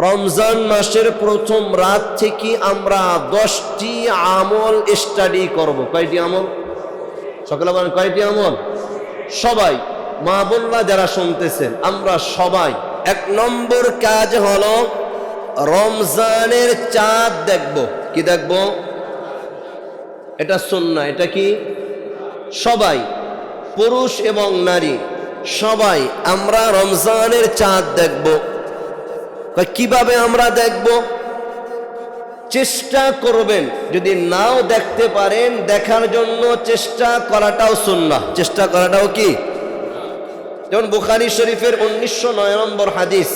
রমজান মাসের প্রথম রাত থেকে আমরা দশটি আমল স্টাডি করব। কয়টি আমল? সকালে বলেন কয়টি আমল? সবাই। মা বোনরা যারা শুনতেছেন, আমরা সবাই। এক নম্বর কাজ হলো রমজানের চাঁদ দেখব। কি দেখব? এটা সুন্না এটা কি? সবাই, পুরুষ এবং নারী, সবাই আমরা রমজানের চাঁদ দেখব। কীভাবে আমরা দেখব? চেষ্টা করবেন। যদি নাও দেখতে পারেন, দেখার জন্য চেষ্টা করাটাও সুন্নাহ। চেষ্টা করাটাও কি? যেমন বুখারি শরীফের উনিশশো নয় নম্বর হাদিস,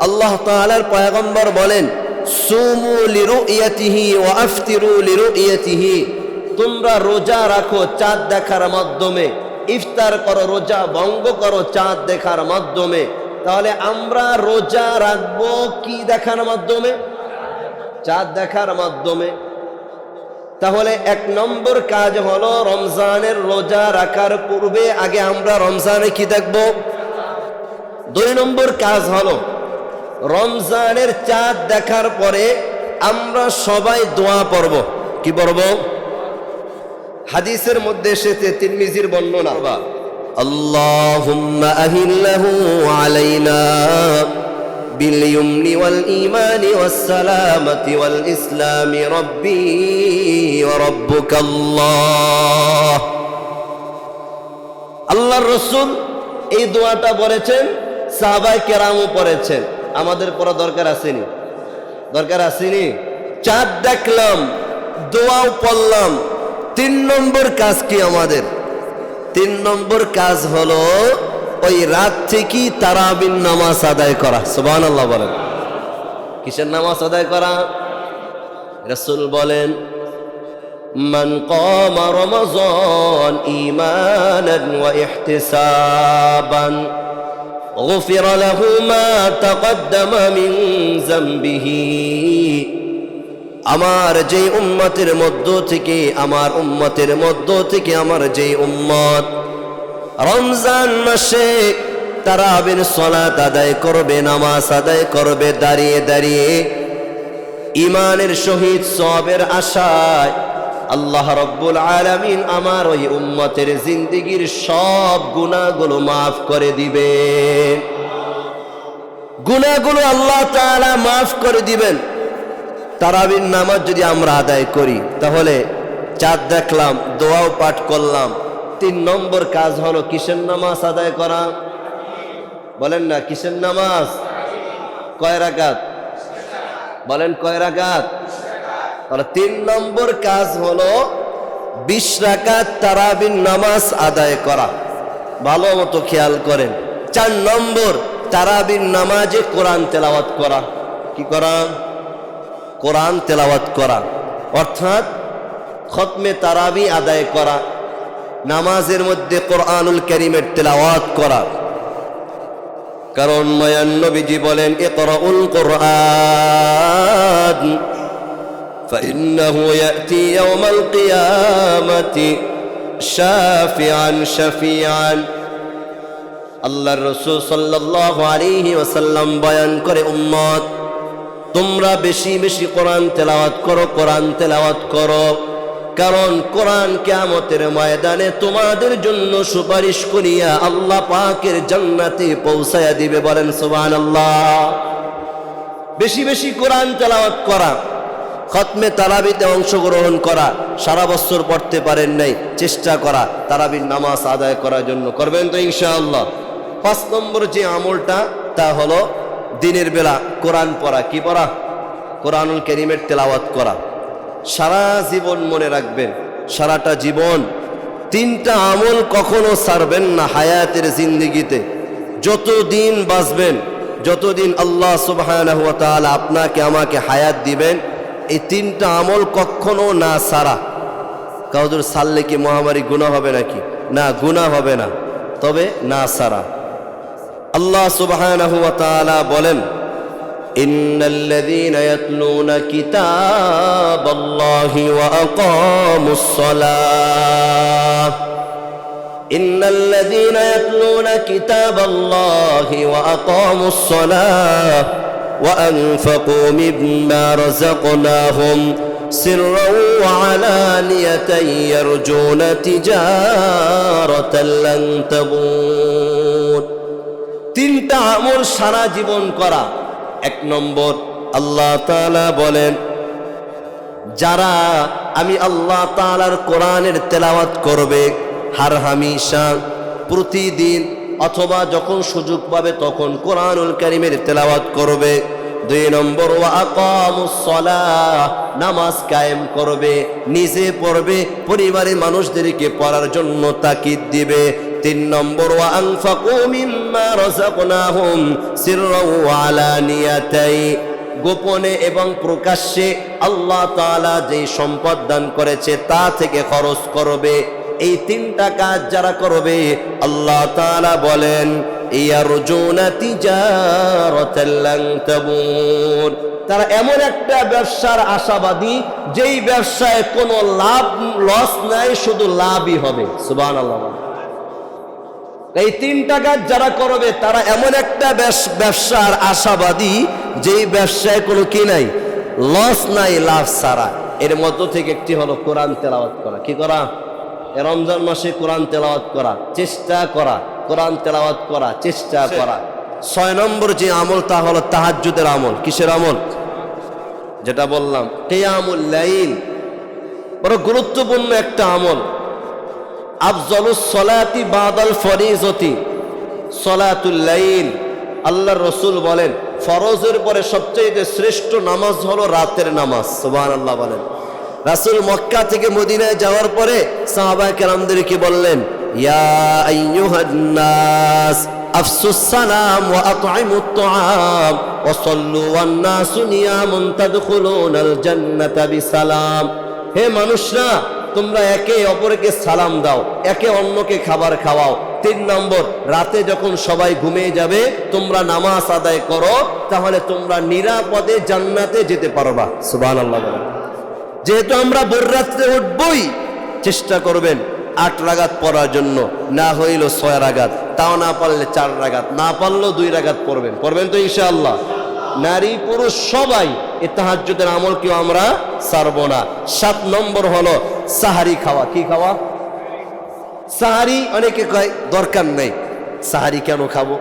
আল্লাহ তাআলার পয়গম্বর বলেন, সুমু লিরুইয়াতিহি ওয়া আফতিরু লিরুইয়াতিহি। তোমরা রোজা রাখো চাঁদ দেখার মাধ্যমে, ইফতার করো, রোজা ভঙ্গ করো চাঁদ দেখার মাধ্যমে। তাহলে আমরা রোজা রাখব কি দেখার মাধ্যমে? চাঁদ দেখার মাধ্যমে। তাহলে এক নম্বর কাজ হলো রমজানের রোজা রাখার পূর্বে আগে আমরা রমজানে কি দেখব? দুই নম্বর কাজ হলো রমজানের চাঁদ দেখার পরে আমরা সবাই দোয়া পড়ব। কি পড়ব? হাদিসের মধ্যে এসেছে তিরমিজির বর্ণনা। আল্লাহুম্মা আহিল্লাহু আলাইনা باليمن والإيمان والسلامة والإسلام ربي وربك الله আল্লাহর রসুল এই দোয়াটা বলেছেন সাহাবাই কেরামও পড়েছেন আমাদের পড়া দরকার আসেনি দরকার আসেনি চাঁদ দেখলাম দোয়াও পড়লাম তিন নম্বর কাজ কি আমাদের তিন নম্বর কাজ হলো ওই রাত থেকেই তারাবিন নামাজ আদায় করা সুবাহ আল্লাহ বলেন কিসের নামাজ আদায় করা রসুল বলেন من قام رمضان إيمانا واحتسابا غفر له ما تقدم من ذنبه আমার যে উম্মতের মধ্য থেকে, আমার উম্মতের মধ্য থেকে আমার যে উম্মত, রমজান মাসে তারাবির সলাত আদায় করবে, নামাজ আদায় করবে, দাঁড়িয়ে দাঁড়িয়ে ইমানের সহিত সবের আশায় আল্লাহ রব্বুল আলামিন আমার ওই উম্মতের জিন্দিগির সব গুণাগুলো মাফ করে দিবেন। গুণাগুলো আল্লাহ তালা মাফ করে দিবেন। তারাবির নামাজ যদি আমরা আদায় করি, তাহলে চাঁদ দেখলাম, দোয়াও পাঠ করলাম। তিন নম্বর কাজ হলো কিসের নামাজ আদায় করা? বলেন না, কিসের নামাজ? কয় রাকাত? বলেন কয় রাকাত? তাহলে তিন নম্বর কাজ হলো বিশ রাকাত তারাবিন নামাজ আদায় করা। ভালো মতো খেয়াল করেন। চার নম্বর তারাবিন নামাজে কোরআন তেলাওয়াত করা। কি করা? কোরআন তেলাওয়াত করা অর্থাৎ খতমে তারাবি আদায় করা নামাজের মধ্যে কোরআনুল করিমের তেলাওয়াত করা কারণ মায়ান নবীজি বলেন ইকরাউল কোরআন فإنه يأتي يوم القيامة شافعا شفيعا আল্লাহর রসুল সাল্লাহ আলিহি ওসাল্লাম বয়ান করে উম্মত তোমরা বেশি বেশি কোরআন তেলাওয়াত করো, কোরআন তেলাওয়াত করো। কারণ কোরআন কেয়ামতের ময়দানে তোমাদের জন্য সুপারিশ করিয়া আল্লাহ পাকের জান্নাতে পৌঁছায়া দিবে বলেন সুবান আল্লাহ বেশি বেশি কোরআন তেলাওয়াত করা, খতমে তারাবিতে অংশগ্রহণ করা, সারা বছর পড়তে পারেন নাই, চেষ্টা করা, তারাবির নামাজ আদায় করার জন্য করবেন তো ইনশাআল্লাহ। পাঁচ নম্বর যে আমলটা, তা হলো দিনের বেলা কোরআন পড়া কি পড়া? কোরআনুল করিমের তেলাওয়াত করা। সারা জীবন মনে রাখবেন, সারাটা জীবন তিনটা আমল কখনো ছাড়বেন না হায়াতের জিন্দিগিতে। যতদিন বাঁচবেন, যতদিন আল্লাহ সুবাহ আপনাকে, আমাকে হায়াত দিবেন, এই তিনটা আমল কখনো না সারা কাউদুর সারলে কি মহামারী গুণা হবে নাকি? না গুণা হবে না। তবে না সারা আল্লাহ সুবাহ বলেন إن الذين يتلون كتاب الله وأقاموا الصلاة إن الذين يتلون كتاب الله وأقاموا الصلاة وأنفقوا مما رزقناهم سرا وعلانية يرجون تجارة لن تبور তিনটা আমল সারা জীবন করা। এক নম্বর, আল্লাহ তাআলা বলেন, যারা আমি আল্লাহ তাআলার কোরআনের তেলাওয়াত করবে, হার হামিশা প্রতিদিন অথবা যখন সুযোগ পাবে তখন কোরআনুল কারিমের তেলাওয়াত করবে। দুই নম্বর নামাজ কায়েম করবে, নিজে পড়বে, পরিবারের মানুষদেরকে পড়ার জন্য তাকিদ দিবে। তিন নম্বর গোপনে এবং প্রকাশ্যে আল্লাহ তাআলা যেই সম্পদ দান করেছে তা থেকে খরচ করবে। এই তিনটা কাজ যারা করবে, আল্লাহ তালা বলেন তারা এমন একটা ব্যবসার আশাবাদী, যেই ব্যবসায় কোনো লাভ, লস নাই, শুধু লাভই হবে। সুবহানাল্লাহ এই তিনটা কাজ যারা করবে তারা এমন একটা ব্যবস- ব্যবসার আশাবাদী যেই ব্যবসায় কোনো কি নাই লস নাই লাভ ছাড়া। এর মধ্য থেকে একটি হলো কোরআন তেলাওয়াত করা। কি করা? রমজান মাসে কোরআন তেলাওয়াত করা। চেষ্টা করা। কোরআন তেলাওয়াত করা। চেষ্টা করা। ছয় নম্বর যে আমল তা হলো তাহাজ্জুদের আমল। কিসের আমল? যেটা বললাম কেয়ামুল লাইল। বড় গুরুত্বপূর্ণ একটা আমল। আফজলুস সলাতি বাদাল ফরিজতি, সলাতুল লাইল। আল্লাহর রসুল বলেন, ফরজের পরে সবচেয়ে শ্রেষ্ঠ নামাজ হলো রাতের নামাজ, সুবহানাল্লাহ বলেন। রাসূল মক্কা থেকে মদিনায় যাওয়ার পরে সাহাবা কেরামদেরকে বললেন হে মানুষরা তোমরা একে অপরকে সালাম দাও, একে অন্যকে খাবার খাওয়াও। তিন নম্বর, রাতে যখন সবাই ঘুমিয়ে যাবে, তোমরা নামাজ আদায় করো, তাহলে তোমরা নিরাপদে জান্নাতে যেতে পারবা। সুবাহ আল্লাহ যেহেতু আমরা রাত্রে উঠবই, চেষ্টা করবেন আট রাগাত পড়ার জন্য, না হইল ছয় রাগাত, তাও না পারলে চার রাগাত, না পারলেও দুই রাগাত পড়বেন। পড়বেন তো ইনশাআল্লাহ। নারী পুরুষ সবাই এ আমল কেউ আমরা সারব না। সাত নম্বর হলো সাহারি খাওয়া। কি খাওয়া? সাহারি অনেকে কয়, দরকার নেই। সাহারি কেন খাব?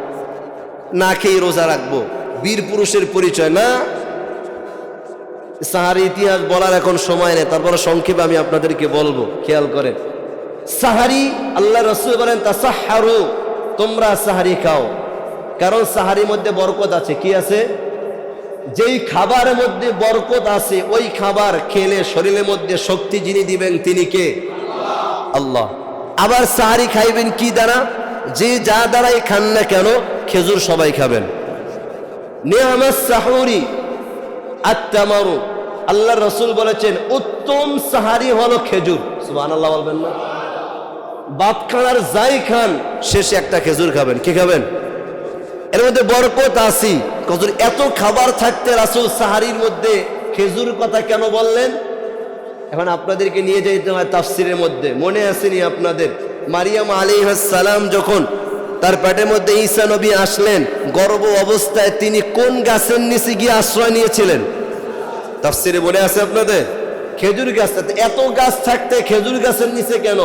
না খেয়ে রোজা রাখব। বীর পুরুষের পরিচয় না? সাহারি ইতিহাস বলার এখন সময় নেই। তারপরে সংক্ষেপে আমি আপনাদেরকে বলব। খেয়াল করেন। সাহারি, আল্লাহ রসুল বলেন তাসাহারু তোমরা সাহারি খাও। কারণ সাহারির মধ্যে বরকত আছে। কি আছে? যেই খাবারের মধ্যে বরকত আছে, ওই খাবার খেলে শরীরের মধ্যে শক্তি যিনি দিবেন, তিনি কে? আল্লাহ। আবার সাহারি খাইবেন কি দ্বারা? যে যা দ্বারাই খান না কেন, খেজুর সবাই খাবেন। নিয়ামাস সাহুরি আত্মামারু আল্লাহ রসুল বলেছেন, উত্তম সাহারি হলো খেজুর। সুবাহ আল্লাহ বলবেন না। বাপ খান আর যাই খান, শেষে একটা খেজুর খাবেন। কি খাবেন? এর মধ্যে বরকত আসি কজুর এত খাবার থাকতে রাসুল সাহারির মধ্যে খেজুর কথা কেন বললেন? এখন আপনাদেরকে নিয়ে যেতে হয় তাফসিরের মধ্যে। মনে আসেনি আপনাদের? মারিয়াম আলী সালাম যখন তার পেটের মধ্যে ঈসা নবী আসলেন, গর্ব অবস্থায় তিনি কোন গাছের নিচে গিয়ে আশ্রয় নিয়েছিলেন? তাফসিরে মনে আছে আপনাদের? খেজুর গাছ, এত গাছ থাকতে খেজুর গাছের নিচে কেন?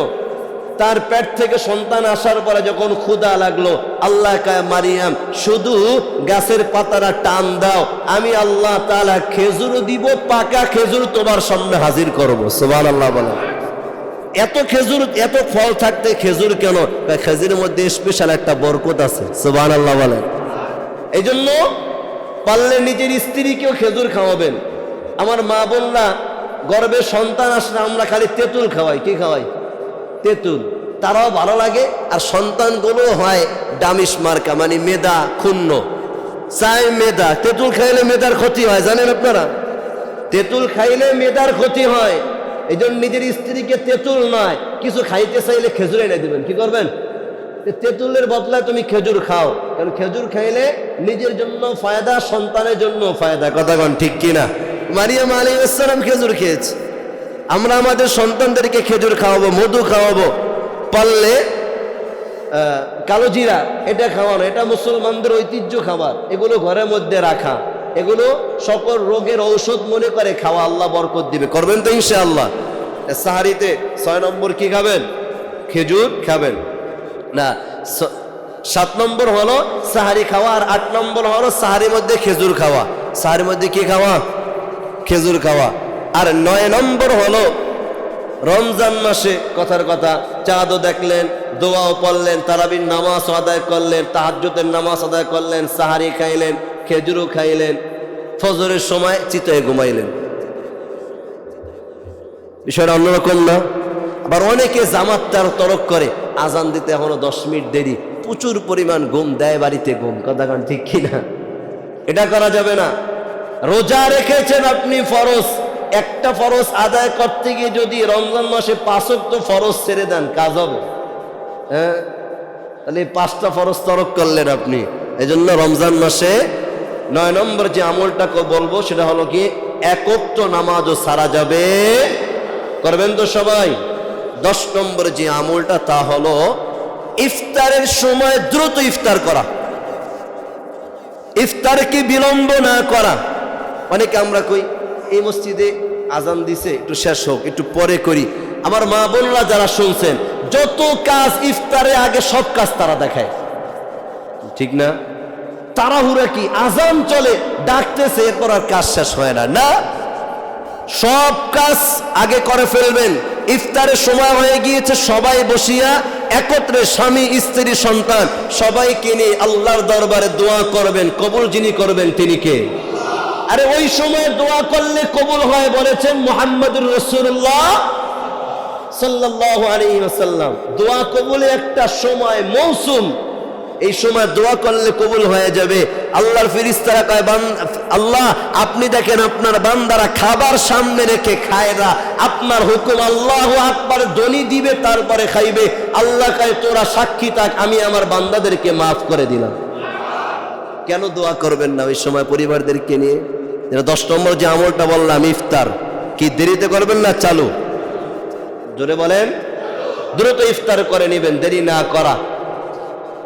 তার পেট থেকে সন্তান আসার পরে যখন ক্ষুদা লাগল, আল্লাহ মারিয়াম, শুধু গাছের পাতারা টান দাও। আমি আল্লাহ তালা খেজুর দিব, পাকা খেজুর তোমার সামনে হাজির করব। সুবহান আল্লাহ বলেন এত খেজুর, এত ফল থাকতে খেজুর কেন? খেজুরের মধ্যে স্পেশাল একটা বরকত আছে সুবহান আল্লাহ বলেন এই জন্য পারলে নিজের স্ত্রীকেও খেজুর খাওয়াবেন। আমার মা বোনরা গর্বে সন্তান আসলে আমরা খালি তেঁতুল খাওয়াই, কি খাওয়াই? তেঁতুল, তারাও ভালো লাগে আর সন্তানগুলো হয় ডামিস মার্কা মানে মেদা, ক্ষুণ্ণ। চাই মেদা, তেঁতুল খাইলে মেদার ক্ষতি হয়, জানেন আপনারা? তেঁতুল খাইলে মেদার ক্ষতি হয় এই জন্য নিজের স্ত্রীকে তেঁতুল নয়, কিছু খাইতে চাইলে খেজুর এনে দেবেন, কি করবেন? তেঁতুলের বদলায় তুমি খেজুর খাও, কারণ খেজুর খাইলে নিজের জন্য ফায়দা, সন্তানের জন্য ফায়দা, কথা কন ঠিক কিনা? মারিয়াম আলী ইসলাম খেজুর খেয়েছে। আমরা আমাদের সন্তানদেরকে খেজুর খাওয়াবো, মধু খাওয়াবো, পারলে কালো জিরা, এটা খাওয়ানো, এটা মুসলমানদের ঐতিহ্য খাবার, এগুলো ঘরের মধ্যে রাখা, এগুলো সকল রোগের ঔষধ মনে করে খাওয়া আল্লাহ বরকত দিবে। করবেন তো ইনশাআল্লাহ। সাহারিতে ছয় নম্বর কি খাবেন? খেজুর খাবেন। না সাত নম্বর হলো সাহারি খাওয়া আর আট নম্বর হলো সাহারির মধ্যে খেজুর খাওয়া। সাহারির মধ্যে কি খাওয়া? খেজুর খাওয়া। আর নয় নম্বর হলো, রমজান মাসে কথার কথা, চাঁদও দেখলেন, দোয়াও পড়লেন, তারাবির নামাজ আদায় করলেন, তাহাজ্জুদের নামাজ আদায় করলেন, সাহারি খাইলেন, খেজুরও খাইলেন, ফজরের সময় চিতয়ে ঘুমাইলেন। বিষয়টা অন্যরকম না। আবার অনেকে জামাত তার তরক করে, আজান দিতে এখনও দশ মিনিট দেরি, প্রচুর পরিমাণ ঘুম দেয় বাড়িতে ঘুম, কথা কান ঠিক কিনা? এটা করা যাবে না। রোজা রেখেছেন আপনি ফরজ। একটা ফরজ আদায় করতে গিয়ে যদি রমজান মাসে পাঁচক তো ফরজ ছেড়ে দেন, কাজ হবে। হ্যাঁ? তাহলে পাঁচটা ফরজ তরক করলেন আপনি। এই জন্য রমজান মাসে নয় নম্বর যে আমলটাকে বলব, সেটা হলো কি একক্ত নামাজও সারা যাবে। করবেন তো সবাই? দশ নম্বর যে আমলটা, তা হলো ইফতারের সময় দ্রুত ইফতার করা। ইফতারকে বিলম্ব না করা। অনেকে আমরা কই এই মসজিদে আজান দিছে, একটু শেষ হোক, একটু পরে করি। আমার মা বোনরা যারা শুনছেন, যত কাজ ইফতারে আগে সব কাজ তারা দেখায়। ঠিক না? তাড়াহুড়া কি? আজান চলে, ডাকতেছে, এরপর আর কাজ শেষ হয় না। না, সব কাজ আগে করে ফেলবেন। ইফতারের সময় হয়ে গিয়েছে, সবাই বসিয়া, একত্রে স্বামী, স্ত্রী, সন্তান, সবাইকে নিয়ে আল্লাহর দরবারে দোয়া করবেন, কবুল যিনি করবেন তিনি কে? আরে ওই সময় দোয়া করলে কবুল হয় বলেছেন মোহাম্মদুর রসুল্লাহ দোয়া কবুলে একটা সময় মৌসুম। এই সময় দোয়া করলে কবুল হয়ে যাবে। আল্লাহর ফিরিস্তারা আল্লাহ, আপনি দেখেন আপনার বান্দারা খাবার সামনে রেখে খায় না। আপনার হুকুম আল্লাহ আকবার ধ্বনি দিবে, তারপরে খাইবে। আল্লাহ কয়, তোরা সাক্ষী থাক, আমি আমার বান্দাদেরকে মাফ করে দিলাম। কেন দোয়া করবেন না ওই সময় পরিবারদেরকে নিয়ে? যেটা দশ নম্বর যে আমলটা বললাম, ইফতার। কি দেরিতে করবেন না চালু? জোরে বলেন। দ্রুত ইফতার করে নেবেন, দেরি না করা।